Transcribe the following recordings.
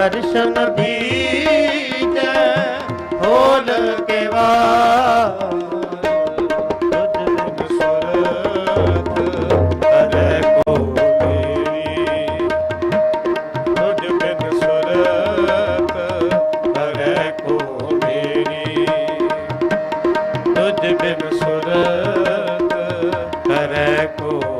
ਦਰਸ਼ਨ ਦੀਜੈ ਖੋਲ ਕੇ ਬਿਨ ਸੁਰਤ ਹਰੈ ਕੋ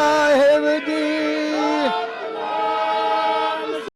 I have a day.